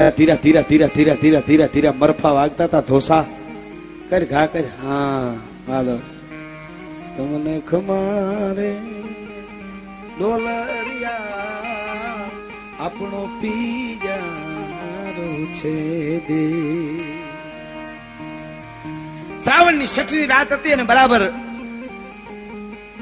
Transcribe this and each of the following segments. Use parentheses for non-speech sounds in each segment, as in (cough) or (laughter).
ધીરા ધીરા ધીરા ધીરા ધીરા ધીરા ધીરા મરફા વાગતા હતા ધોસા કર ઘા, કર. હા, હાલો. તમને ખમારે ડોલરિયા આપણો પીજારો છે દે. શ્રાવણની છઠ્ઠી રાત હતી અને બરાબર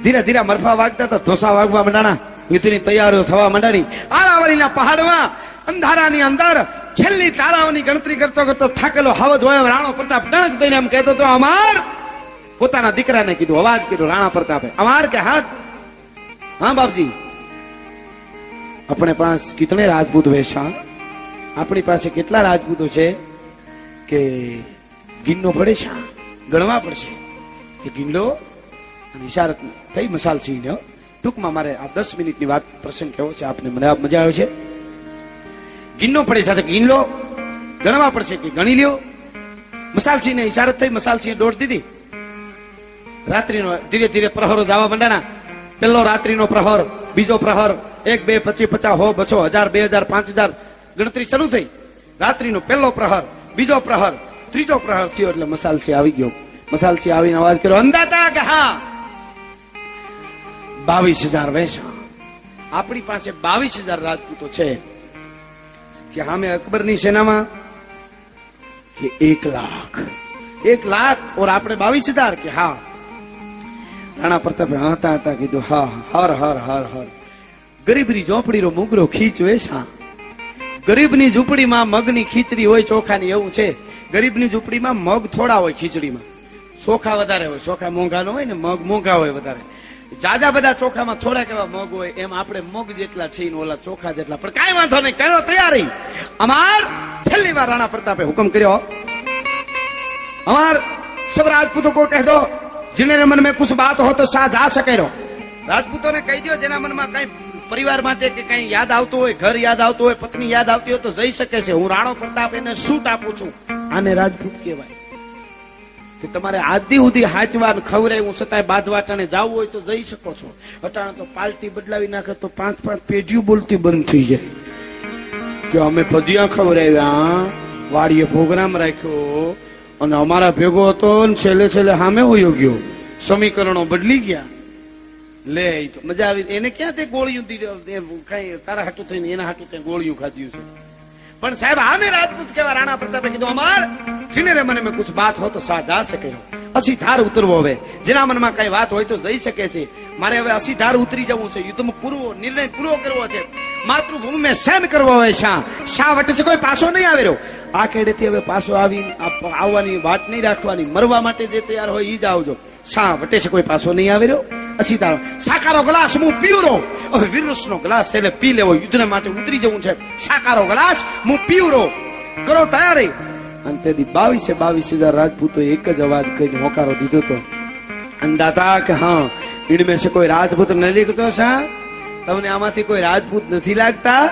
ધીરે ધીરે મરફા વાગતા હતા ધોસા વાગવા માંડાણા. યુદ્ધની તૈયારીઓ થવા માંડાણી. આરાવલીના પહાડમાં અંધારાની અંદર છેલ્લી તારાઓની ગણતરી કરતો કરતો થાકેલો હાવજ હોય રાણો પ્રતાપ ડણક દઈને એમ કહેતો હતો, અમાર! પોતાના દીકરાને કીધું, અવાજ કર્યો રાણા પ્રતાપે, અમાર કે હાથ? હા, બાપજી. આપણે પાસ કિતને રાજપૂત વેશા? આપણી પાસે કેટલા રાજપૂતો છે કે ગિન્નો પડે છે ગણવા પડશે. કે ગિલ્લો અને ઇશારત થઈ મસાલ સિંહ ટૂંકમાં મારે આ દસ મિનિટની વાત પ્રસંગ કેવો છે, આપને મને મજા આવે છે? ગિન્નો પડે સાથે ગિલ્લો ગણવા પડશે કે ગણી લ્યો. મસાલસિંહ ને ઇશારત થઈ મસાલસિંહ દોડ દીધી. રાત્રિનો ધીરે ધીરે પ્રહરો જવા માંડાણા. પેલો રાત્રિનો પ્રહર, બીજો પ્રહર, એક, બે, પચીસ, પચાસ, હો, બસો, હજાર, બે હજાર, પાંચ હજાર. ગણતરી શરૂ થઈ. રાત્રિનો પહેલો પ્રહર, બીજો પ્રહર, ત્રીજો પ્રહર થયો એટલે મસાલસિંહ આવી ગયો. મસાલસિંહ આવીને અવાજ કર્યો અંદાતા કે હા બાવીસ હજાર વેશા આપણી પાસે બાવીસ હજાર રાજપૂતો છે. કે સામે અકબરની સેનામાં કે એક લાખ. એક લાખ ઓર આપણે બાવીસ હજાર કે હા. રાણા પ્રતાપે હતા હતા કીધું, હા હર હર હર હર. ગરીબની ઝોપડીનો મુગરો ખીચ વેસા ગરીબની ઝૂંપડીમાં મગની ખીચડી હોય ચોખાની એવું છે. ગરીબની ઝૂંપડીમાં મગ થોડા હોય ખીચડીમાં. ચોખા વધારે હોય, ચોખા મોંઘા હોય ને મગ મોંઘા હોય વધારે. જાજા બધા ચોખામાં થોડાક કેવા મોગ હોય, એમ આપણે મોગ જેટલા છે ઓલા ચોખા જેટલા. પણ કઈ વાંધો નહીં કરો તૈયારી. અમાર છેલ્લી વાર રાણા પ્રતાપે હુકમ કર્યો. અમાર સબ રાજપૂતો કો કહે દો જેને મન મેં કુછ બાત હો તો શાહ જા શકે રહો રાજપૂતોને કહી દો જેના મનમાં કઈ પરિવાર માટે કે કઈ યાદ આવતું હોય, ઘર યાદ આવતું હોય, પત્ની યાદ આવતી હોય તો જઈ શકે છે. હું રાણો પ્રતાપ એને શું આપું છું. આને રાજપૂત કહેવાય. કે તમારે આદિ સુધી હાચવા ખવડાવ્યું છતાંય બાદવાટાને જવું હોય તો જઈ શકો છો. અટાણે તો પાલટી બદલાવી નાખે તો પાંચ પાંચ પેઢીઓ બોલતી બંધ થઈ જાય. કે અમે ભજીયા ખવડાવ્યા વાડીએ પ્રોગ્રામ રાખ્યો અને અમારા ભેગો હતો ને છેલ્લે છેલ્લે સામે હોયો ગયો. સમીકરણો બદલી ગયા. લે તો મજા આવી. એને ક્યાં તે ગોળિયું દીધું? કઈ તારા હાટું થઈને એના હાટું થઈને ગોળિયું ખાધ્યું છે. પણ સાહેબ આમે રાજપૂત કેવા રાણા પ્રતાપે કીધું, અમાર જીને મને મેં કુછ બાત હો તો સા જા શકે અસી ધાર ઉતરવો હવે. જેના મનમાં કઈ વાત હોય તો જઈ શકે છે. મારે હવે અસી ધાર ઉતરી જવું છે. યુદ્ધમાં પૂરો નિર્ણય પૂરો કરવો છે. માતૃભૂમિ મેં સહન કરવો હવે શા? શા વટે છે કોઈ પાછો નહીં આવે રહ્યો? આ કેડેથી હવે પાછો આવી આવવાની વાત નહીં રાખવાની. મરવા માટે જે તૈયાર હોય ઈ જ આવજો. શા વટે છે કોઈ પાછો નહીં આવે રહ્યો? અસી તારો સાકારો ગ્લાસ હું પીવરો હવે વિરુષનો ગ્લાસ એટલે પી લેવો. યુદ્ધ માટે ઉતરી જવું છે. સાકારો ગ્લાસ હું પીવરો કરો તૈયારી. અને તેથી બાવીસે બાવીસ હજાર રાજપૂતો એક જ અવાજ કરીને હોકારો દીધો તો અંદાતા કે, હા ઈડમે છે કોઈ રાજપૂત નથી લીધો સા? તમને આમાંથી કોઈ રાજપૂત નથી લાગતા?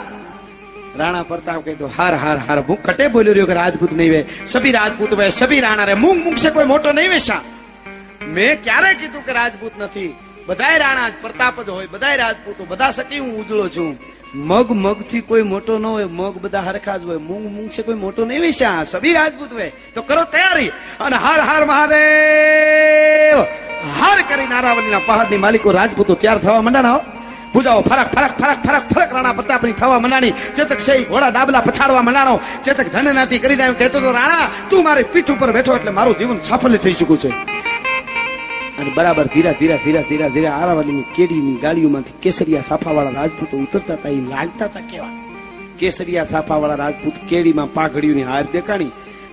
રાણા પ્રતાપ કહી દો હાર હાર હાર, હું કટે બોલ્યો રહ્યો કે રાજપૂત નહીં વે. સભી રાજપૂત વે, સભી રાણા રે. મૂંગ મૂંગ છે કોઈ મોટો નહીં વેશા મેં ક્યારે કીધું કે રાજપૂત નથી? બધાય રાણા પ્રતાપ જ હોય, બધાય રાજપૂતો, બધા સકી હું ઉજળો છું. મગ મગથી કોઈ મોટો ન હોય, મગ બધા હરખા જ હોય. મૂંગ મૂંગ છે કોઈ મોટો નહીં વેશા સભી રાજપૂત હોય. તો કરો તૈયારી અને હાર હાર મહાદેવ. હાર કરી નારાવલીના પહાડની માલિકો રાજપૂતો તૈયાર થવા માંડાણા હો. પૂજાઓ ફરક ફરક ફરક ફરક ફરક રાણા પ્રતાપની થવા મંડાણી ચેતક છે ઘોડા દાબલા પછાડવા મંડાણો ચેતક ધનનાથી કરીને કહેતો હતો, રાણા, તું મારી પીઠ ઉપર બેઠો એટલે મારું જીવન સફળ થઈ શકું છે. અને બરાબર ધીરા ધીરા ધીરા ધીરા ધીરા આરાવાલીની કેરીની ગાડીઓમાંથી કેસરિયા સાફાવાળા રાજપૂતો ઉતરતા હતા, એ લાગતા હતા કેવા. કેસરિયા સાફાવાળા રાજપૂત કેરીમાં પાઘડીઓની હાર દેખાણી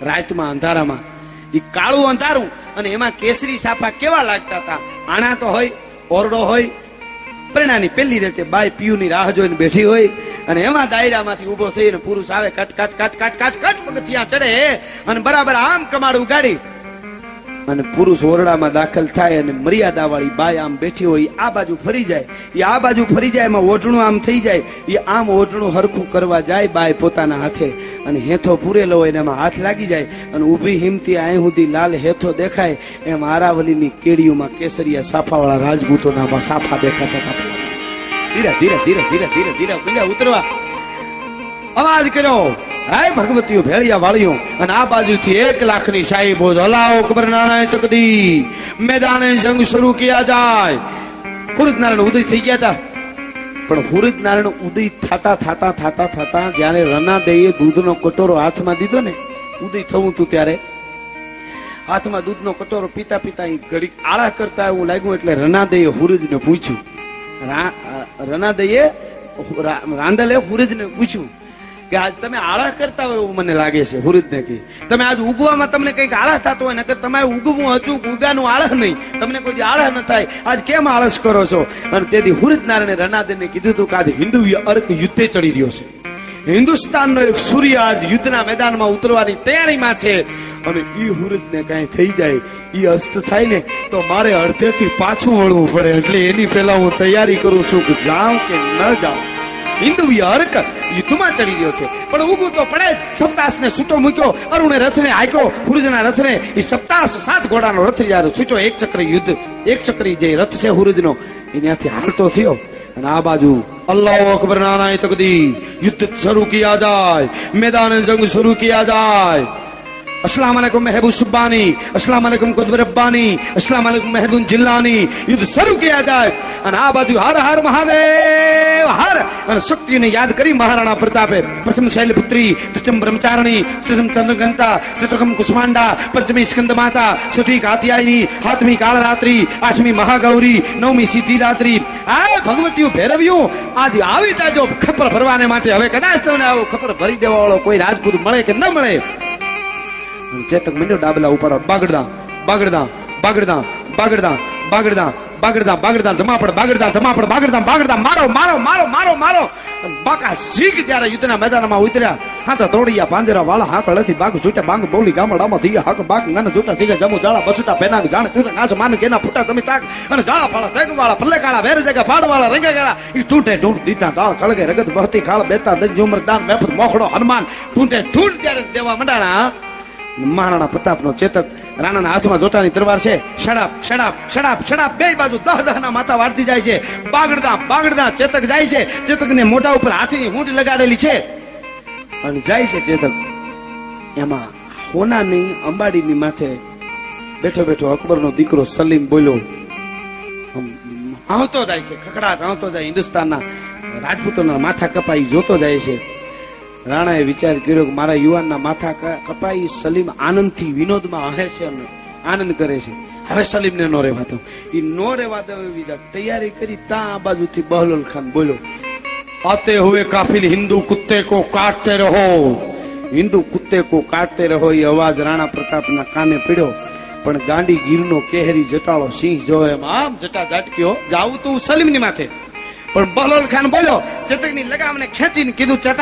રાતમાં અંધારામાં. એ કાળું અંધારું અને એમાં કેસરી સાફા કેવા લાગતા હતા? આણા તો હોય, ઓરડો હોય પ્રેરણાની પેલી રીતે બાય પીયુની રાહ જોઈને બેઠી હોય અને એમાં દાયરામાંથી ઊભો થઈને પુરુષ આવે, cut cut cut cut cut cut, પગથિયા ચડે અને બરાબર આમ કમાડ ઉગાડી અને પુરુષ ઓરડામાં દાખલ થાય અને મર્યાદા વાળી બાય આમ બેઠી હોય આ બાજુ ફરી જાય. એ આ બાજુ ફરી જાય, એમાં ઓઢણું આમ થઈ જાય. એ આમ ઓઢણું હરખું કરવા જાય બાય પોતાના હાથે. અને હેથો પૂરેલો હોય એમાં હાથ લાગી જાય. અને ઊભી હિમતી અહીં સુધી લાલ હેથો દેખાય. એમ આરાવલીની કેડીઓમાં કેસરિયા સાફાવાળા રાજપૂતોના સાફા દેખાતા હતા. ધીરે ધીરે ધીરે ધીરે ધીરે ધીરે, ઉતરવા. અવાજ કર્યો. હાય ભગવતીઓ, ભેળિયા વાળીઓ, અને આ બાજુથી એક લાખની સાહેબો હલાવો કબર નાણાય તકદી મેદાને જંગ શરૂ કિયા જાય. નારાયણ ઉદય થઈ ગયા હતા પણ નારાયણ ઉદય થાતા થાતા થાતા થાતા જ્યારે રનાદેએ દૂધનો કટોરો હાથમાં દીધો ને, ઉદય થવું તું ત્યારે. હાથમાં દૂધનો કટોરો પીતા પીતા ઘડીક આળા કરતા એવું લાગ્યું એટલે રનાદઈએ હુરજને પૂછ્યું. રા- રનાદઈએ રાંદલે હુરજને પૂછ્યું. કે આજ તમે આળસ કરતા હોય એવું મને લાગે છે હુરજને કી તમે આજ ઉગવામાં તમને કંઈક આળસ થતો હોય, નકર તમારે ઉગવું અચૂક, ઉગાનું આળસ નહીં. તમને કોઈ આળસ ન થાય. આજ કેમ આળસ કરો છો? અને તેથી હુરજ નારાયણે રનાદેને કીધું હતું કે આજ હિન્દુ અર્ક યુદ્ધે ચડી રહ્યો છે. હિન્દુસ્તાનનો એક સૂર્ય આજ યુદ્ધના મેદાનમાં ઉતરવાની તૈયારીમાં છે. અને ઈ હુરજને કાંઈ થઈ જાય એ અસ્ત થાય ને, તો મારે અડધેથી પાછું વળવું પડે. એટલે એની પહેલા હું તૈયારી કરું છું કે જાઉં કે ન જાઉં. હિન્દુ અર્ક યુદ્ધમાં ચડી ગયો છે. પણ ઉગું તો પડે. સપ્તાસને છૂટો મૂક્યો, અરુણે રથને હાક્યો હુરુજના રથને એ સપ્તાસ સાત ઘોડાનો રથ જ્યારે છૂટો એક ચક્રી યુદ્ધ, એક ચક્રી જે રથ છે હુરુજનો એનાથી હાલતો થયો. અને આ બાજુ અલ્લાહ અકબર નાના તકદી યુદ્ધ શરૂ કિયા જાય, મેદાન જંગ શરૂ કિયા જાય. అస్లాం అలైకుం మెహబూబ్ సుబ్బానీ అస్లాం అలైకుం కుతుబ్ రబ్బానీ అస్లాం అలైకుం మెహదూన్ జిల్లానీ યુદ્ધ શરૂ કર્યા જાય અને આ બાજુ મહાદેવ હર અને શક્તિને યાદ કરી મહારાણા પ્રતાપે પ્રથમ શૈલ પુત્રી પ્રથમ બ્રહ્મચારણી પ્રથમ ચંદ્રગંતા ચતુર્કમ કુષ્માંડા પંચમી સ્કંદ માતા છઠ્ઠી કાત્યાયની સાતમી કાળરાત્રી આઠમી મહાગૌરી નવમી સિદ્ધિદાત્રી આ ભગવતીઓ ભેરવ્યું આજે આવી જાજો ખપર ભરવાને માટે હવે કદાચ તમને આવો ખપર ભરી દેવા કોઈ રાજગુરુ મળે કે ન મળે ચેતક મંડ્યો ડાબલા ઉપાડો બાગડદા બાગડદા બાગડદા બાગડદા બાગડદા બાગડદા બાગડદા ધમાપડ બાગડદા ધમાપડ બાગડદા બાગડદા મારો મારો મારો મારો મારો બાકા શીખ જ્યારે યુદ્ધના મેદાનમાં ઉતર્યા. હા તો તોડિયા પાંજરા, વાળા, હાક, અળથી બાગ છૂટે બાંગ, બોલી, ગામડામાં થઈ હાક, બાગ, નાના જૂટા જીગા જમુ જાળા બસુટા, પેનાગ, જાણે તીર કાસ માન, કેના, ફૂટા તમે તાક, અને જાળા ફાળા તેગ વાળા ભલે કાળા વેર જગા ફાડ વાળા રંગા ગાળા ઈ ટૂટે ટૂંટ દીતા ડાળ ખળગે, રગત, બહતી, ખાળ, બેતા દજ ઉમર દાન, મેફત, મોખડો, હનુમાન ટૂટે ટૂંટ જ્યારે દેવા મંડાણા. મહારાણા પ્રતાપનો ચેતક રાણાના હાથમાં જોટાની તરવાર છે. શડાપ શડાપ શડાપ શડાપ બે બાજુ દહ દહના માથા વાળતી જાય છે. બાગડતા બાગડતા ચેતક જાય છે. ચેતકને મોઢા ઉપર હાથીની ઊંટ લગાડેલી છે. અને જાય છે ચેતક. એમાં હોનાની અંબાડીની માથે બેઠો બેઠો અકબરનો દીકરો સલીમ બોલ્યો આવતો જાય છે ખકડાટ આવતો જાય, હિન્દુસ્તાનના રાજપૂતોના માથા કપાઈ જોતો જાય છે. રાણાએ વિચાર કર્યો કે મારા યુવાનના માથા કપાઈ સલીમ આનંદથી વિનોદમાં હહે છે અને આનંદ કરે છે. હવે સલીમને નો રહેવા દઉં એ નો રહેવા દઉં એવી તૈયારી કરી તા આ બાજુથી બહલોલ ખાન બોલ્યો, આતે હુએ કાફિલ હિન્દુ કુત્તે કો કાટતે રહો. હિન્દુ કુત્તે કો કાટતે રહો એ અવાજ રાણા પ્રતાપના કાને પીડ્યો. પણ ગાંડી ગીરનો કેહરી જટાળો સિંહ જો એમ આમ જટા ઝાટક્યો, જાઉં તો સલીમની માથે. પણ બહલોલ ખાન બોલ્યો, ચેતકની લગામને ખેંચીને કીધું, ચેતક!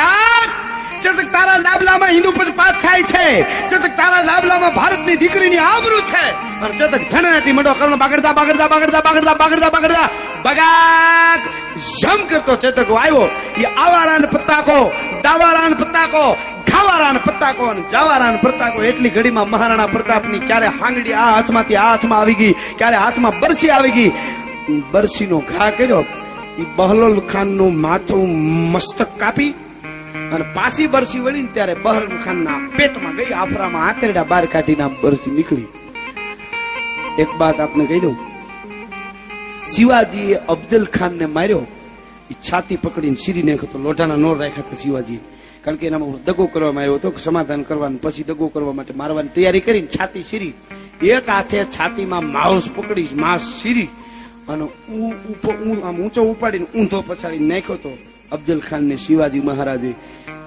ચતક તારા લાબલામાં હિન્દુ પર પાછાય છે. ચેતક તારા લાબલામાં ભારતની દીકરીની આબરૂ છે. અને ચતક ધનાટી મંડો કર્ણ બાગડતા બાગડતા બાગડતા બાગડતા બાગડતા બાગડતા બગાક! જમ કરતો ચેતક આવ્યો એ આવારાન પત્તાકો દાવારાન પત્તાકો ખાવારાન પત્તાકો અને જાવારાન પત્તાકો એટલી ઘડીમાં મહારાણા પ્રતાપની ક્યારે હાંગડી આ હાથમાંથી, આ હાથમાં આવી ગઈ, ક્યારે હાથમાં બરસી આવી ગઈ. બરસીનો ઘા કર્યો. એ બહલોલ ખાનનું માથું મસ્તક કાપી. અને પાછી બરસી વળી ને ત્યારે બહલોલ ખાનના પેટમાં ગઈ, આફરામાં આંતરડા બાર કાઢીને બરસી નીકળી. એક વાત આપને કહી દઉં. શિવાજીએ અફજલ ખાનને માર્યો. એ છાતી પકડીને સીરી નાખ્યો તો લોઢાના નોર રાખ્યા હતા શિવાજીએ. કારણ કે એનામાં દગો કરવામાં આવ્યો હતો સમાધાન કરવાનું, પછી દગો કરવા માટે મારવાની તૈયારી કરીને છાતી સીરી એક હાથે છાતીમાં માઉસ પકડી માંસ સીરી અને ઊંચો ઉપાડીને ઊંધો પછાડી નાખ્યો તો અફજલ ખાનને શિવાજી મહારાજે.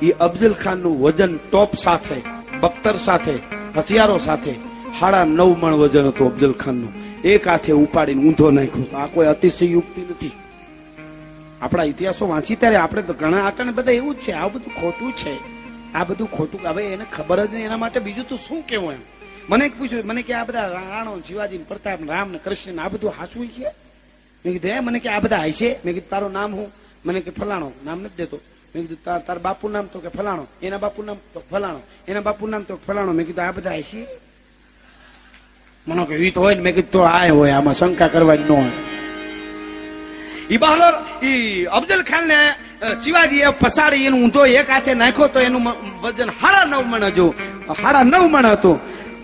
એ અફજલ ખાનનું વજન ટોપ સાથે, બખ્તર સાથે, હથિયારો સાથે, સાડા નવ મણ વજન હતું અફજલ ખાનનું. એક હાથે ઉપાડીને ઊંધો નાખ્યો. આ કોઈ અતિશયુક્તિ નથી. આપણા ઇતિહાસો વાંચી ત્યારે આપણે તો ઘણા આટણ બધા એવું જ છે. આ બધું ખોટું છે. આ બધું ખોટું. હવે એને ખબર જ નહીં. એના માટે બીજું તો શું કેવું એમ? મને એક પૂછ્યું, મને કે આ બધા રાણો શિવાજી ને પ્રતાપ રામ ને કૃષ્ણ આ બધું સાચું છે? મેં કીધું મને કે આ બધા હશે મેં કીધું, તારું નામ હું મને કે ફલાણો નામ નથી દેતો. મેં કીધું તાર બાપુ નામ તો કે ફલાણો, એના બાપુ નામ તો ફલાણો, એના બાપુ નામ તો ફલાણો. મેં કીધું, આ બધા હશે મને કે, ઈ હોય ને. મેં કીધું આ હોય, આમાં શંકા કરવાની ન હોય. ઈ બહાલોર, ઈ અફજલ ખાન ને શિવાજી એ ફસાડી, એનું ઊંધો એક હાથે નાખ્યો તો એનું વજન હાડા નવ મણ હતું. હાડા નવ મણ હતું.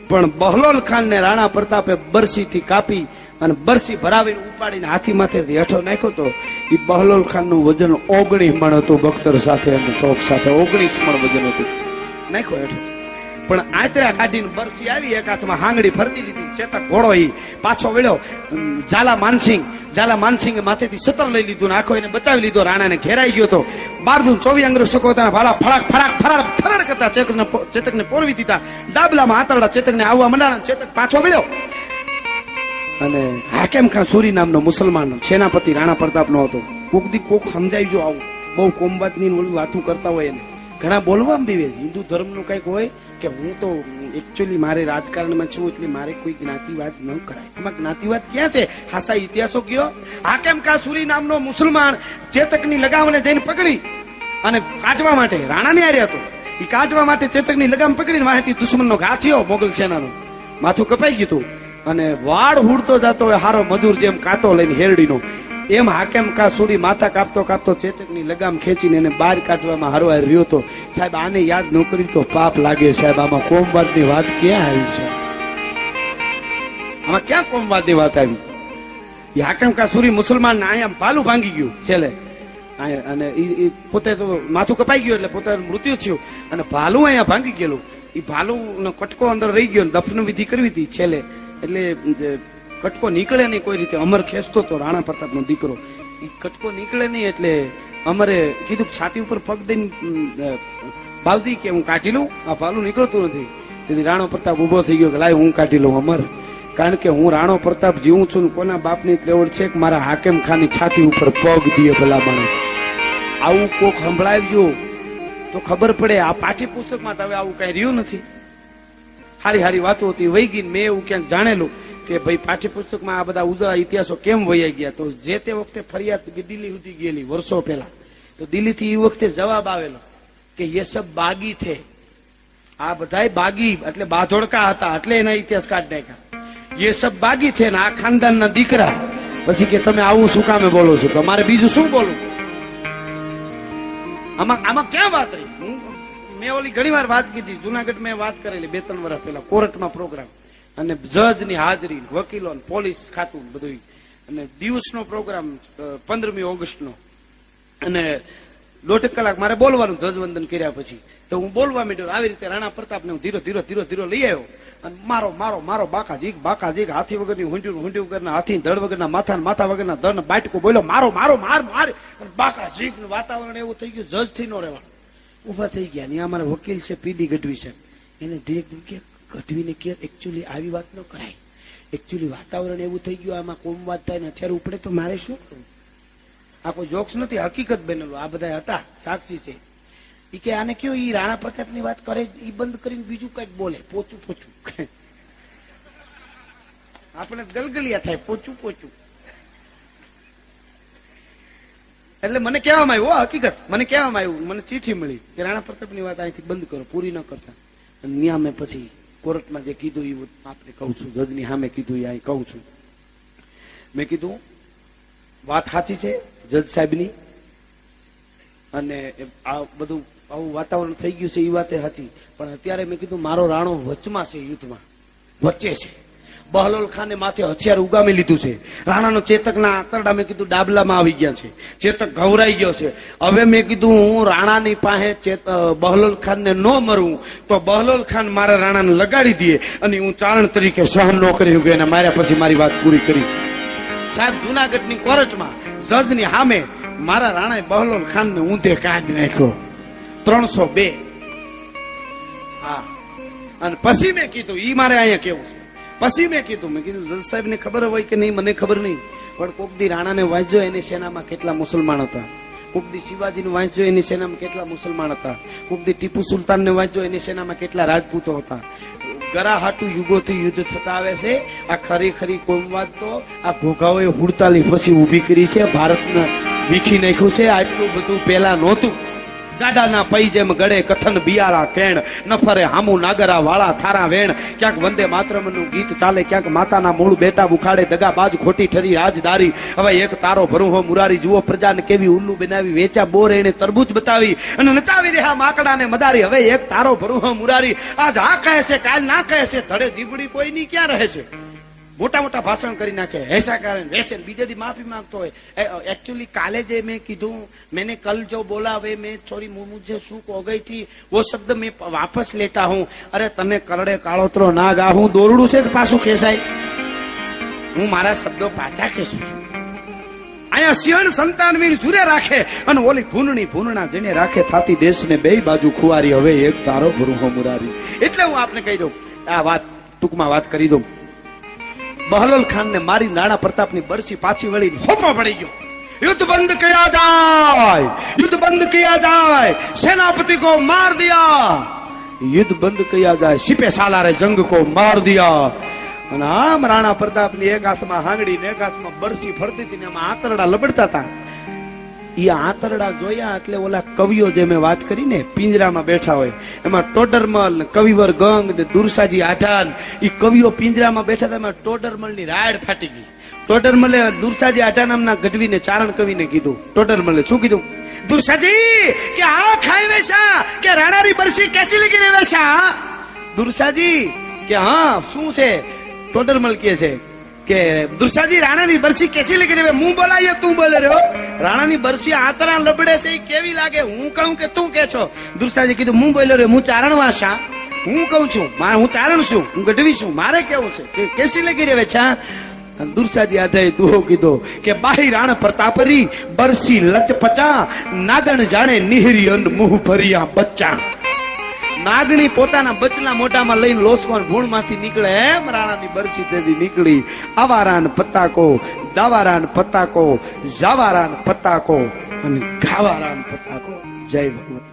પણ બહલોલ ખાન ને રાણા પ્રતાપે બરસી થી કાપી અને બરસી ભરાવીને ઉપાડીને હાથી માથેથી હેઠો નાખ્યો તો એ બહલોલ ખાનનું વજન ઓગણીસ મણ હતું બખ્તર સાથે અને તોપ સાથે ઓગણીસ મણ વજન હતું. નાખ્યો હેઠો. પણ આંતરા કાઢીને બરસી આવી, એક હાથમાં હાંગડી ફરતી દીધી, ચેતક ઘોડો ઈ પાછો વળ્યો. ઝાલા માનસિંહ, ઝાલા માનસિંહે માથેથી સતર લઈ લીધું, ને આખો એને બચાવી લીધો, રાણાને ઘેરાઈ ગયો તો બારધું ચોવી અંગ્રેજ સકોતાના ભાલા ફળાક ફળાક ફરાડ ફરાડ કરતા ચેતકને ચેતકને પોરવી દીધા. ડાબલામાં આંતરડા ચેતકને આવવા મંડાણા, ચેતક પાછો વળ્યો. અને હાકેમ ખાન સુરી નામનો મુસલમાન? સેનાપતિ રાણા પ્રતાપનો હતો. કોક દી કોક સમજાઈ જો આવું. બહુ કોમબાતની ને વાતું કરતા હોય એને. ઘણા બોલવા બી હિન્દુ ધર્મનું કંઈક હોય કે હું તો એકચ્યુઅલી મારે રાજકારણમાં છું એટલે મારે કોઈ જ્ઞાતિવાદ ન કરાય. આમાં જ્ઞાતિવાદ ક્યાં છે? હાસા ઇતિહાસો કયો? હાકેમ કાસુરી નામનો મુસલમાન ચેતકની લગામને જઈને પકડી? અને કાઢવા માટે રાણાને આર્યા હતો એ કાઢવા માટે ચેતકની લગામ પકડીને વાહેથી દુશ્મનનો ઘા મોગલ સેનાનો. માથું કપાઈ ગયું હતું અને વાળ હુડતો જતો હોય હારો મજૂર જેમ કાતો લઈને હેરડીનો. એમ હાકેમ કા સુરી માથા કાપતો કાપતો ચેતકની લગામ ખેંચીને એને બહાર કાઢવામાં હારવાર રહ્યો તો, સાહેબ, આને યાદ ન કરી તો પાપ લાગે, સાહેબ. આમાં કોમવાદની વાત ક્યાં આવી છે? આમાં ક્યાં કોમવાદની વાત આવી? એ હાકેમ કા સુરી મુસલમાન આમ ભાલું ભાંગી ગયું છેલ્લે. અને ઈ- ઈ પોતે તો માથું કપાઈ ગયું એટલે પોતે મૃત્યુ થયું. અને ભાલું અહીંયા ભાંગી ગયેલું. એ ભાલું કટકો અંદર રહી ગયો દફન વિધિ કરવી હતી છેલ્લે. એટલે કટકો નીકળે નહીં કોઈ રીતે. અમર ખેંચતો તો રાણા પ્રતાપનો દીકરો. એ કટકો નીકળે નહીં એટલે અમરે કીધું છાતી ઉપર પગ દઈને બાવજી કે હું કાઢી લઉં. આ ભાલું નીકળતું નથી. તેથી રાણો પ્રતાપ ઊભો થઈ ગયો કે લાય હું કાઢી લઉં અમર. કારણ કે હું રાણો પ્રતાપ જીવું છું કોના બાપની ત્રેવડ છે કે મારા હાકેમ ખાની છાતી ઉપર પગ દીએ ભલા માણસ. આવું કોક સંભળાવ્યું તો ખબર પડે. આ પાઠ્ય પુસ્તકમાં તો હવે આવું કઈ રહ્યું નથી. હારી હારી વાતો હતી વહી ગઈ મેં એવું ક્યાંક જાણેલું કે ભાઈ પાઠ્યપુસ્તકમાં આ બધા ઉજળા ઇતિહાસો કેમ વહી ગયા? તો જે તે વખતે ફરિયાદ દિલ્હી સુધી ગયેલી, વર્ષો પહેલા. તો દિલ્હીથી એ વખતે જવાબ આવેલો કે એ સબ બાગી થે. આ બધાય બાગી, એટલે બાધોડકા હતા, એટલે એના ઇતિહાસ કાઢ નાખ્યા. એ સબ બાગી છે ને આ ખાનદાનના દીકરા. પછી કે તમે આવું શું કામે બોલો છો? તમારે બીજું શું બોલવું? આમાં આમાં ક્યાં વાત રહી? હું મેં ઓલી ઘણી વાર વાત કીધી, જુનાગઢ મેં વાત કરેલી બે, ત્રણ વર્ષ પહેલા, કોર્ટમાં પ્રોગ્રામ. અને જજની હાજરી, વકીલો પોલીસ ખાતું બધું અને દિવસનો પ્રોગ્રામ પંદરમી ઓગસ્ટનો. અને દોઢ કલાક મારે બોલવાનું ધ્વજવંદન કર્યા પછી. તો હું બોલવા માંડ્યો, આવી રીતે રાણા પ્રતાપને હું ધીરો ધીરો ધીરો ધીરો લઈ આવ્યો. અને મારો મારો મારો બાકા જીક બાકા જીક હાથી વગરની હુંડ્યું હુંડ્યું વગરના હાથી, ધડ વગરના માથા માથા વગરના ધડ બાટકો બોલ્યો, મારો મારો, માર માર. બાકા જીક વાતાવરણ એવું થઈ ગયું જજથી નો રહેવાનું. ઊભા થઈ ગયા ને અમારા વકીલ છે, પીડી ગઢવી છે એને ધીરે ધીરે કે, ગઢવીને કે એકચ્યુઅલી આવી વાત ન કરાય. એકચ્યુઅલી વાતાવરણ એવું થઈ ગયું, આમાં કોમ વાત થાય ને અત્યારે ઉપડે તો મારે શું કરવું? આ કોઈ જોક્સ નથી, હકીકત બનેલું. આ બધા હતા, સાક્ષી છે. ઈ કે આને કયો એ રાણા પ્રતાપની વાત કરે એ બંધ કરીને બીજું કંઈક બોલે. પોચું પોચું. (laughs) આપણે ગલગલિયા થાય, પોચું પોચું. એટલે મને કહેવામાં આવ્યું હકીકત. મને કહેવામાં આવ્યું, મને ચીઠી મળી કે, રાણા પ્રતાપની વાત અહીંથી બંધ કરો, પૂરી ન કરતા. અને પછી કોર્ટમાં જે કીધું એ આપને કહું છું, જજની સામે કીધું એ અહીં કહું છું. મેં કીધું, વાત સાચી છે, જજ સાહેબની. અને આ બધું, આવું વાતાવરણ થઈ ગયું છે એ વાતે સાચી. પણ અત્યારે મેં કીધું, મારો રાણો વચમાં છે યુદ્ધમાં. વચ્ચે છે. બહલોલ ખાને માથે હથિયાર ઉગામી લીધું છે. રાણાનો ચેતકના આંતરડા મેં કીધું ડાબલામાં આવી ગયા છે. ચેતક ગૌરાઈ ગયો છે. હવે મેં કીધું હું રાણાની પાસે બહલોલ ખાનને ન મરું, તો બહલોલ ખાન મારા રાણાને લગાડી દે અને હું ચારણ તરીકે સહન ન કરી અને એને માર્યા પછી મારી વાત પૂરી કરી. સાહેબ, જુનાગઢની કોર્ટમાં જજની સામે મારા રાણાએ બહલોલ ખાનને ઊંધે કાઢી નાખ્યો. ત્રણસો બે. હા. અને પછી મેં કીધું, ઈ મારે અહીંયા કેવું પછી મેં કીધું મેં કીધું જજ સાહેબને ખબર હોય કે નહીં? મને ખબર નહીં. પણ કોકદી રાણાને વાંચજો એની સેનામાં કેટલા મુસલમાન હતા. કોકદી શિવાજીને વાંચજો એની સેનામાં કેટલા મુસલમાન હતા. કોકદી ટીપુ સુલતાનને વાંચજો એની સેનામાં કેટલા રાજપૂતો હતા. ગરાહાટુ યુગોથી યુદ્ધ થતા આવે છે. આ ખરી ખરી કોમવાદ તો આ ભોગાઓએ હુડતાલી પછી ઊભી કરી છે. ભારતને વીખી નાખ્યું છે. આટલું બધું પહેલા નહોતું. ગાડાના પૈ જેમ ગળે કથન બિયારા કેણ નફરે હામુ નાગરા વાળા થારા વેણ. ક્યાંક વંદે માતરમનું ગીત ચાલે, ક્યાંક માતાના મૂળ બેટા ઉખાડે, દગા બાજ ખોટી ઠરી રાજદારી હવે એક તારો ભરુહો મુરારી, જુઓ પ્રજાને કેવી ઉલ્લુ બનાવી, વેચા બોર એને તરબૂચ બતાવી અને નચાવી રહ્યા માકડાને મદારી. હવે એક તારો ભરુહો મુરારી. આજ આ કહે છે કાલ ના કહે છે ધડે જીબડી કોઈની ક્યાં રહે છે મોટા મોટા ભાષણ કરી નાખે. એસા કારણ વૈસે બીજે દી માફી માંગતો હોય. એકચ્યુઅલી કાલે જે મેં કીધું, મેને કલ જો બોલાવે, મેં છોરી મુજે શું કહો ગઈ થી વો શબ્દ મેં વાપસ લેતા હું. અરે, તને કરડે કાળોતરો ના ગા હું દોરડું છે પાછું ખેસાય હું મારા શબ્દો પાછા ખેસું અહીંયા સિયણ સંતાનવીર જુરે રાખે અને ઓલી ભૂનણી ભૂનણા જેને રાખે થાતી દેશને બે બાજુ ખુવારી. હવે એક તારો ગુરુ હો મુરારી એટલે હું આપને કહી દઉં. આ વાત ટૂંકમાં વાત કરી દઉં. બહલોલ ખાન ને મારી નાણા પ્રતાપની બરસી પાછી વળી હોપો પડી ગયો युद्ध बंद किया जाए युद्ध बंद किया जाए सेनापति को मार दिया युद्ध બંધ किया जाए सिपे सालारे जंग को मार दिया અને આમ રાણા પ્રતાપની એક હાથમાં હાંગડી ને એક હાથમાં બરસી ફરતી હતી ને એમાં આંતરડા લબડતા હતા એ આંતરડા જોયા એટલે ઓલા કવિઓ જે મેં વાત કરી ને પિંજરામાં બેઠા હોય, એમાં ટોડરમલ કવિવર ગંગ ને દુરસાજી આઠાન એ કવિઓ પિંજરામાં બેઠા હતા, એમાં ટોડરમલની રાડ ફાટી ગઈ. ટોડરમલે દુરસાજી આઠા નામના ગઢવીને ચારણ કવિને કીધું. ટોડરમલે શું કીધું? દુરસાજી, કે આ ખાઈ વેશા કે રાણારી બરસી કેસી લગી રે વેશા દુરસાજી, કે હા, શું છે? ટોડરમલ કે છે કે દુર્સાજી, રાણાની બરસી કેસી લગી રહી હું બોલાય, તું બોલે રહ્યો? રાણાની બરસી આતરા લબડે છે કેવી લાગે? હું કહું કે તું કે છો? દુરસાજી કીધું, હું બોલ્યો રહ્યો, હું ચારણ વાસા હું કહું છું, મારે હું ચારણ છું, હું ગઢવી છું, મારે કેવું છે? કેસી લગી રહે છા દુરસાજી આધાએ દુહો કીધો કે, બાહી રાણ પ્રતાપરી, બરસી લચપચા નાદણ જાણે નિહરી અન મુહ ભરિયા બચ્ચા. નાગણી પોતાના બચલા મોઢામાં લઈને લોસકોન ભૂણમાંથી નીકળે એમ રાણાની બરસી તેથી નીકળી. આવારાન પતાકો દાવારાન પતાકો, જાવારાન પતાકો અને ગાવારાન પતાકો. જય ભગવત